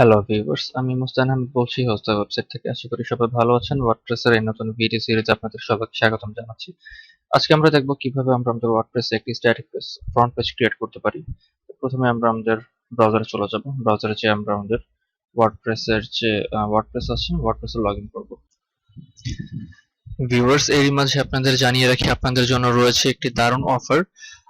Hello viewers আমি মুস্তান আহমেদ বলছি হোস্টা website থেকে। আশা করি সবাই ভালো আছেন। ওয়ার্ডপ্রেসের এই নতুন ভিডিও সিরিজে আপনাদের সবাইকে স্বাগতম জানাচ্ছি। আজকে আমরা দেখব কীভাবে আমরা আমাদের ওয়ার্ডপ্রেসে একটি static page front page create করতে পারি। প্রথমে আমরা আমাদের ব্রাউজারে চলে যাব। ব্রাউজারে যে আমরা আমাদের ওয়ার্ডপ্রেসের যে ওয়ার্ডপ্রেস আছে ওয়ার্ডপ্রেসে লগ ইন করব। ভিউয়ার্স এরই মাঝে আপনাদের জানিয়ে রাখি, আপনাদের জন্য রয়েছে একটি দারুণ অফার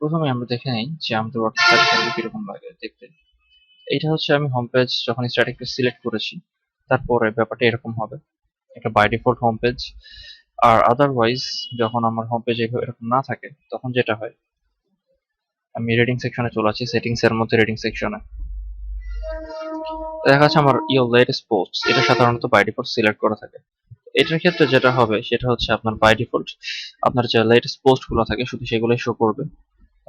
প্রথমে আমরা দেখে নিই যে আমাদের ওয়ার্ডপ্রেস সাইটটা কীরকম লাগে, দেখতে। এটা হচ্ছে আমি হোম পেজ যখন স্ট্যাটিক সিলেক্ট করেছি, তারপরে ব্যাপারটা এরকম হবে। এটা বাই ডিফল্ট হোম পেজ আর আদারওয়াইজ যখন আমার হোম পেজ এরকম না থাকে, তখন যেটা হয়, আমি রেডিং সেকশনে চলে আসি সেটিংস এর মধ্যে রেডিং সেকশনে দেখা যাচ্ছে আমার ইয়োর লেটেস্ট পোস্ট এটা সাধারণত বাই ডিফল্ট সিলেক্ট করা থাকে। এটার ক্ষেত্রে যেটা হবে, সেটা হচ্ছে আপনার বাই ডিফল্ট আপনার যে লেটেস্ট পোস্টগুলো থাকে, শুধু সেগুলোই শো করবে।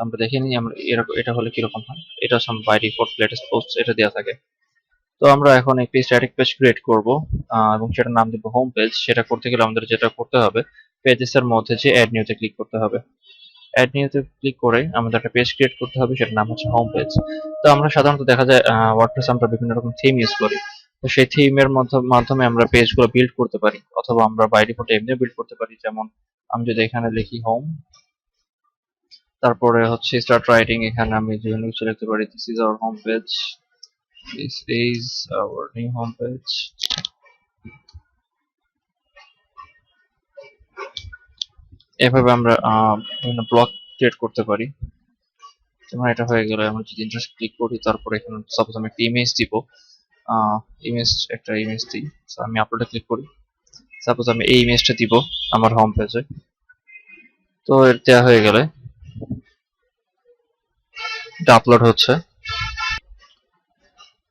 আমরা দেখে নিই আমরা এরকম এটা হলে কীরকম হয়। এটা হচ্ছে বাই ডিফল্ট লেটেস্ট পোস্ট এটা দেওয়া থাকে। তো আমরা এখন একটি স্ট্যাটিক পেজ ক্রিয়েট করব এবং সেটার নাম দেবো হোম পেজ সেটা করতে গেলে আমাদের যেটা করতে হবে পেজেস এর মধ্যে যে অ্যাড নিউতে ক্লিক করতে হবে। অ্যাড নিউতে ক্লিক করে আমাদের একটা পেজ ক্রিয়েট করতে হবে, সেটার নাম হচ্ছে হোম পেজ তো আমরা সাধারণত দেখা যায় ওয়ার্ডপ্রেস আমরা বিভিন্ন রকম থিম ইউজ করি। তো সেই থিমের মাধ্যমে আমরা পেজগুলো বিল্ড করতে পারি, অথবা আমরা বাই ডিফল্ট এমনিও বিল্ড করতে পারি। যেমন আমি যদি এখানে লিখি হোম তারপরে হচ্ছে স্টার্ট রাইটিং এখানে আমি বিভিন্ন কিছু লিখতে পারি। This is our home page this is our new home page এভাবে আমরা বিভিন্ন ব্লগ ক্রিয়েট করতে পারি। যেমন এটা হয়ে গেলে আমরা যদি ইন্টারেস্ট ক্লিক করি, তারপরে এখানে সাপোজ আমি একটা ইমেজ দিব। ইমেজ একটা ইমেজ দিই। আমি আপলোডে ক্লিক করি। সাপোজ আমি এই ইমেজটা দিব আমার হোম পেজে তো দেওয়া হয়ে গেলে এটা আপলোড হচ্ছে।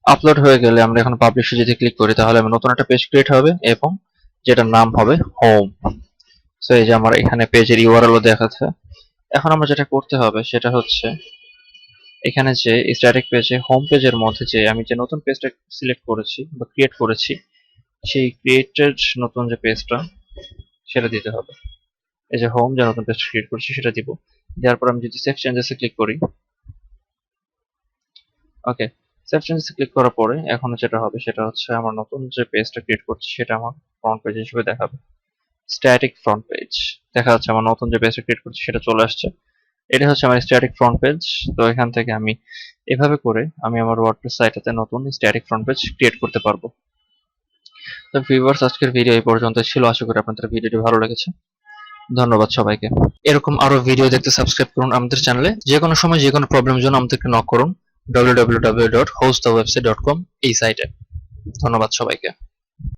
আপলোড হয়ে গেলে আমরা এখন পাবলিশে যদি ক্লিক করি, তাহলে আমার নতুন একটা পেজ ক্রিয়েট হবে এবং যেটার নাম হবে হোম সো এই যে আমার এখানে পেজের ইউআরএলও দেখাচ্ছে। এখন আমরা যেটা করতে হবে, সেটা হচ্ছে এখানে যে স্ট্যাটিক পেজে হোম পেজের মধ্যে যে আমি যে নতুন পেজটা সিলেক্ট করেছি বা ক্রিয়েট করেছি, সেই ক্রিয়েটেড নতুন যে পেজটা সেটা দিতে হবে। এই যে হোম যে নতুন পেজটা ক্রিয়েট করেছি, সেটা দিব। দেওয়ার পর আমি যদি সেভ চেঞ্জেসে ক্লিক করি ওকে চেঞ্জেসে ক্লিক করার পরে এখন যেটা হবে সেটা হচ্ছে আমার নতুন যে পেজটা ক্রিয়েট করছি সেটা আমার ফ্রন্ট পেজ হিসেবে দেখাবে। স্ট্যাটিক ফ্রন্ট পেজ দেখা যাচ্ছে আমার নতুন যে পেজটা ক্রিয়েট করছি সেটা চলে আসছে। এটা হচ্ছে আমার স্ট্যাটিক ফ্রন্ট পেজ তো এখান থেকে আমি এভাবে করে আমি আমার ওয়ার্ডপ্রেস সাইটে নতুন স্ট্যাটিক ফ্রন্ট পেজ ক্রিয়েট করতে পারব। তো ভিউয়ার্স আজকের ভিডিও এই পর্যন্ত ছিল। আশা করি আপনাদের ভিডিওটি ভালো লেগেছে। ধন্যবাদ সবাইকে। এরকম আরও ভিডিও দেখতে সাবস্ক্রাইব করুন আমাদের চ্যানেলে যে কোনো সময় যে কোনো প্রবলেমের জন্য আমাদেরকে নক করুন। www.hostthewebsite.com এই সাইটে ধন্যবাদ সবাইকে